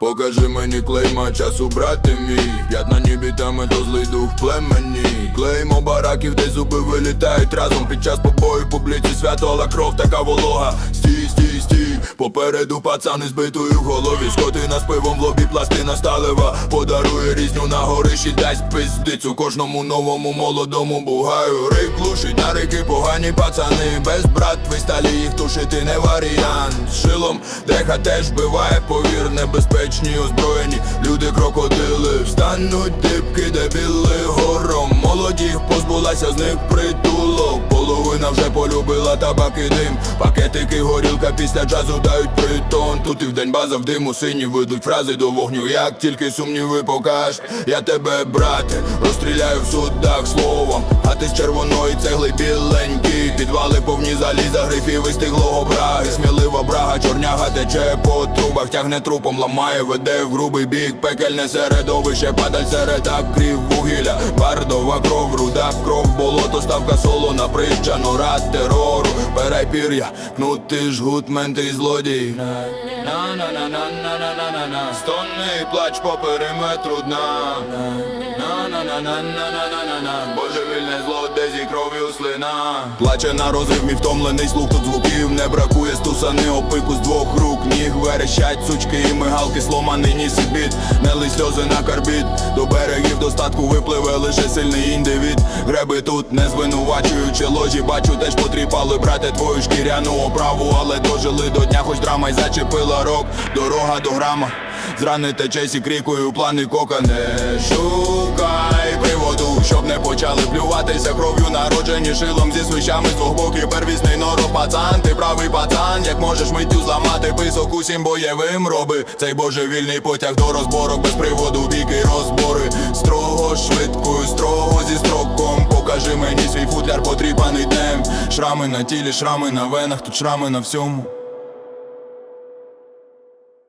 Покажи мені клейма, часу брати мій. П'ятна нібітами то злий дух племені. Клеймо бараків, де зуби вилітають разом. Під час побою публіці свято, але кров така волога. Стій, попереду пацани з в голові. Скотина з пивом в лобі, пластина сталева. Подарує різню на горищі, дасть пиздицю. Кожному новому молодому бугаю. Рик глушить на рики погані пацани. Без братви сталі їх тушити не варіант. З Шилом деха теж вбиває, повір, небезпечні озброєні. Люди крокодили встануть дибки, дебіли гором. Молоді позбулася з них притулок Половина вже полюбила табак і дим. Пакетики, горілка після джазу дають притон. Тут і вдень база в диму сині ведуть фрази до вогню. Як тільки сумніви покаж, я тебе, брате, розстріляю в судах словом. А ти з червоної цегли біленький Підвали повні заліза, грифів і стиглого браги Смілива брага, чорняга тече по трубах Тягне трупом, ламає, веде в грубий бік Пекельне середовище, падаль серед акрів вугілля Бардова кров, руда кров, болото, ставка солона Притча, нора терору, перепір'я Кнутий жгут, менти злодій На-на-на-на-на-на-на-на Стонний плач по периметру дна На-на-на-на-на-на-на-на Божевільне зло, де зі кров'ю слина Плаче на розрив, мій втомлений слух тут звуків Не бракує стусани опику з двох рук Ніг верещать сучки і мигалки Сломаний ніс і біт, не лий сльози на карбіт До берегів достатку випливе лише сильний індивід. Греби тут не звинувачуючи ложі Бачу, теж потріпали брати твою шкіряну оправу. Але дожили до дня, хоч драма й зачепила рок. Дорога до грама Зранити честь і крикою плани кока Не шукай приводу, щоб не почали плюватися кров'ю Народжені шилом зі свищами з двох боків. Первісний норов пацан, ти правий пацан. Як можеш миттю зламати писок усім бойовим роби. Цей божевільний потяг до розборок без приводу віки розбори. Строго швидкою, строго зі строком. Покажи мені свій футляр потріпаний днем. Шрами на тілі, шрами на венах, тут шрами на всьому